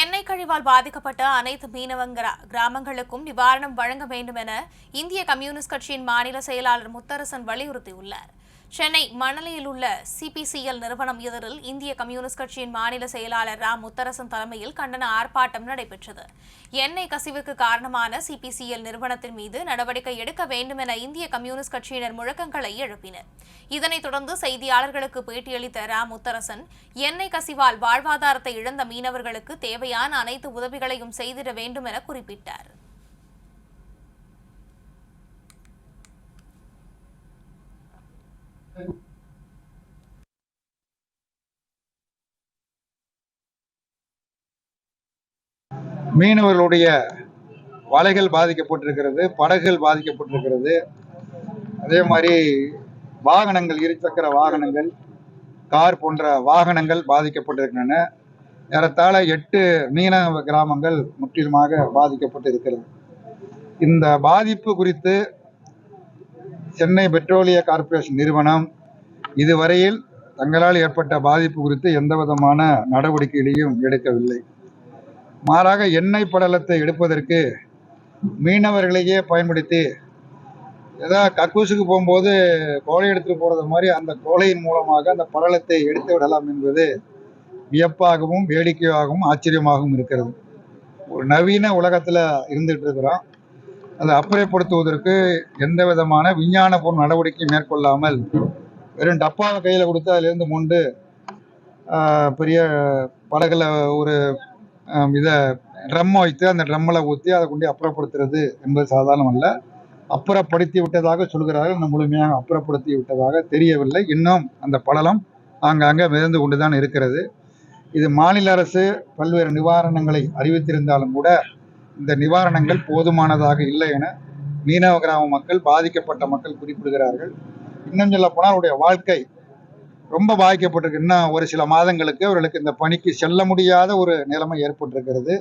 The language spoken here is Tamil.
எண்ணெய் கழிவால் பாதிக்கப்பட்ட அனைத்து மீனவங்க கிராமங்களுக்கும் நிவாரணம் வழங்க வேண்டும் என இந்திய கம்யூனிஸ்ட் கட்சியின் மாநில செயலாளர் முத்தரசன் வலியுறுத்தியுள்ளார். சென்னை மணலியில் உள்ள சிபிசிஎல் நிறுவனம் எதிரில் இந்திய கம்யூனிஸ்ட் கட்சியின் மாநில செயலாளர் ரா முத்தரசன் தலைமையில் கண்டன ஆர்ப்பாட்டம் நடைபெற்றது. எண்ணெய் கசிவுக்கு காரணமான சிபிசிஎல் நிறுவனத்தின் மீது நடவடிக்கை எடுக்க வேண்டும் என இந்திய கம்யூனிஸ்ட் கட்சியினர் முழக்கங்களை எழுப்பினர். இதனைத் தொடர்ந்து செய்தியாளர்களுக்கு பேட்டியளித்த ரா முத்தரசன் எண்ணெய் கசிவால் வாழ்வாதாரத்தை இழந்த மீனவர்களுக்கு தேவையான அனைத்து உதவிகளையும் செய்திட வேண்டும் என குறிப்பிட்டார். மீனவர்களுடைய வலைகள் பாதிக்கப்பட்டிருக்கிறது படகுகள் பாதிக்கப்பட்டிருக்கிறது. அதே மாதிரி வாகனங்கள் இருசக்கர வாகனங்கள் கார் போன்ற வாகனங்கள் பாதிக்கப்பட்டிருக்கின்றன. ஏறத்தாழ எட்டு மீனவ கிராமங்கள் முற்றிலுமாக பாதிக்கப்பட்டு இருக்கிறது இந்த பாதிப்பு குறித்து சென்னை பெட்ரோலிய கார்ப்பரேஷன் நிறுவனம் இதுவரையில் தங்களால் ஏற்பட்ட பாதிப்பு குறித்து எந்த விதமான நடவடிக்கைகளையும் எடுக்கவில்லை. மாறாக எண்ணெய் படலத்தை எடுப்பதற்கு மீனவர்களையே பயன்படுத்தி ஏதாவது கக்கூசுக்கு போகும்போது கோலை எடுத்துட்டு போகிறது மாதிரி அந்த கோலையின் மூலமாக அந்த படலத்தை எடுத்து விடலாம் என்பது வியப்பாகவும் வேடிக்கையாகவும் ஆச்சரியமாகவும் இருக்கிறது. ஒரு நவீன உலகத்தில் இருந்துகிட்டு இருக்கிறோம் அதை அப்புறப்படுத்துவதற்கு எந்த விதமான விஞ்ஞானபூர்வ நடவடிக்கை மேற்கொள்ளாமல் வெறும் டப்பாவை கையில் கொடுத்து அதிலேருந்து மொண்டு பெரிய படகுல ஒரு இதை ட்ரம் வைத்து அந்த ட்ரம்மில் ஊற்றி அதை கொண்டு அப்புறப்படுத்துறது என்பது சாதாரணம் அல்ல. அப்புறப்படுத்தி விட்டதாக சொல்கிறார்கள். நம்ம முழுமையாக அப்புறப்படுத்தி விட்டதாக தெரியவில்லை. இன்னும் அந்த படலம் ஆங்காங்கே மிதந்து கொண்டு தான் இருக்கிறது. இது மாநில அரசு பல்வேறு நிவாரணங்களை அறிவித்திருந்தாலும் கூட இந்த நிவாரணங்கள் போதுமானதாக இல்லை என மீனவ கிராம மக்கள் பாதிக்கப்பட்ட மக்கள் குறிப்பிடுகிறார்கள். இன்னும் சொல்ல போனால் அவருடைய வாழ்க்கை ரொம்ப பாதிக்கப்பட்டிருக்கு. இன்னும் ஒரு சில மாதங்களுக்கு அவர்களுக்கு இந்த பணிக்கு செல்ல முடியாத ஒரு நிலைமை ஏற்பட்டிருக்கிறது.